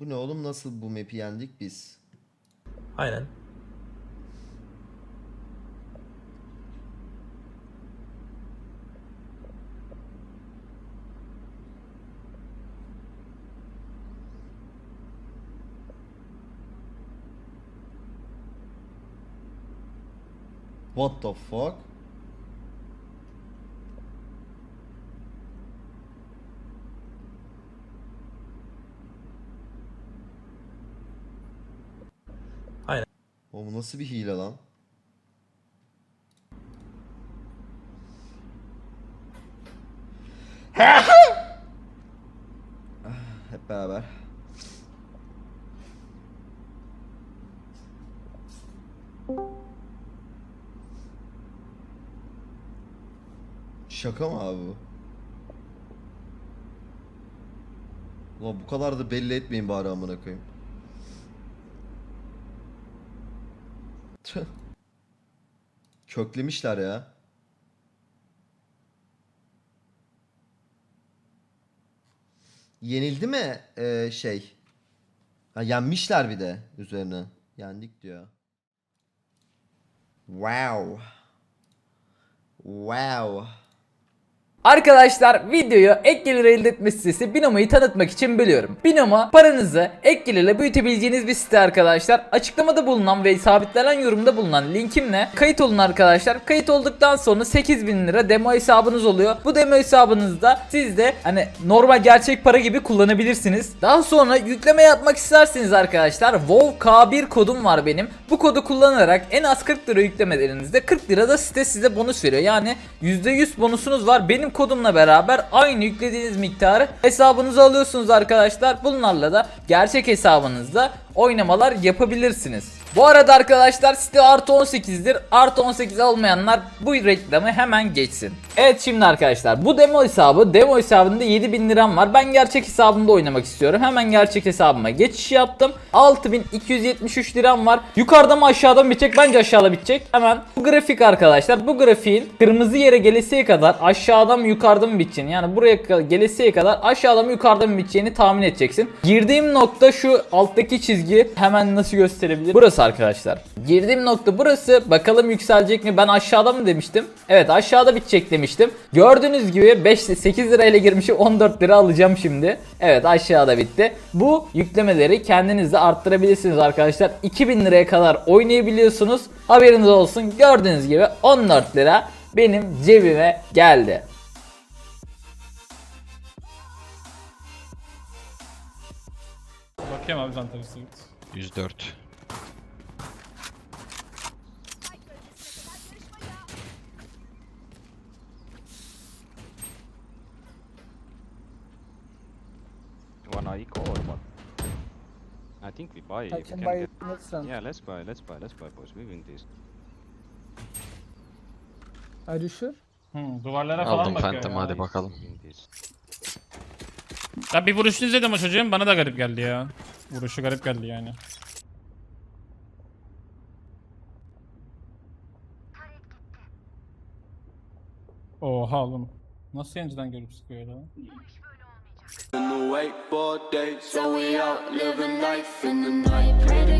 Bu ne oğlum nasıl bu map'i yendik biz? Aynen. What the fuck? Oğlum nasıl bir hile lan? Ah, Hep beraber. Şaka mı abi bu? Ulan bu kadar da belli etmeyin bari amına koyayım. Köklemişler ya. Yenildi mi ee, şey? Ha yenmişler bir de üzerine. Yendik diyor. Wow. Wow. Arkadaşlar videoyu ek gelir elde etme sitesi Binomo'yu tanıtmak için bölüyorum. Binomo paranızı ek gelirle büyütebileceğiniz bir site arkadaşlar. Açıklamada bulunan ve sabitlenen yorumda bulunan linkimle kayıt olun arkadaşlar. Kayıt olduktan sonra 8000 lira demo hesabınız oluyor. Bu demo hesabınızda siz de hani normal gerçek para gibi kullanabilirsiniz. Daha sonra yükleme yapmak isterseniz arkadaşlar WoW K1 kodum var benim. Bu kodu kullanarak en az 40 lira yüklemelerinizde 40 lira da site size bonus veriyor. Yani %100 bonusunuz var. Benim kodumla beraber aynı yüklediğiniz miktarı hesabınıza alıyorsunuz arkadaşlar. Bunlarla da gerçek hesabınızda oynamalar yapabilirsiniz. Bu arada arkadaşlar site artı 18'dir. Artı 18 olmayanlar bu reklamı hemen geçsin. Evet şimdi arkadaşlar bu demo hesabı. Demo hesabında 7000 liram var. Ben gerçek hesabımda oynamak istiyorum. Hemen gerçek hesabıma geçiş yaptım. 6273 liram var. Yukarıda mı aşağıda mı bitecek? Bence aşağıda bitecek. Hemen bu grafik arkadaşlar. Bu grafiğin kırmızı yere gelesiye kadar aşağıda mı yukarıda mı biteceğini yani buraya gelesiye kadar aşağıda mı yukarıda mı biteceğini tahmin edeceksin. Girdiğim nokta şu alttaki çizgi hemen nasıl gösterebilirim? Burası arkadaşlar. Girdiğim nokta burası. Bakalım yükselecek mi? Ben aşağıda mı demiştim? Evet aşağıda bitecek demiştim. Gördüğünüz gibi 5 8 lirayla girmişim 14 lira alacağım şimdi. Evet aşağıda bitti. Bu yüklemeleri kendiniz de arttırabilirsiniz arkadaşlar. 2000 liraya kadar oynayabiliyorsunuz. Haberiniz olsun. Gördüğünüz gibi 14 lira benim cebime geldi. Bakayım abi Zantavi Suit. 104. Eco or what? I think we buy. I if we can can buy get- next round. Yeah, let's buy, let's buy, let's buy, boys. We win this. Are you sure? Hmm, duvarlara falan Aldım bakıyor Phantom ya. hadi bakalım. We win this. Ya bir vuruşunu izledim o çocuğun bana da garip geldi ya. Vuruşu garip geldi yani. Oha oğlum. Nasıl yancıdan görüp sıkıyor lan? In the wakeboard days. So we out living life in the night.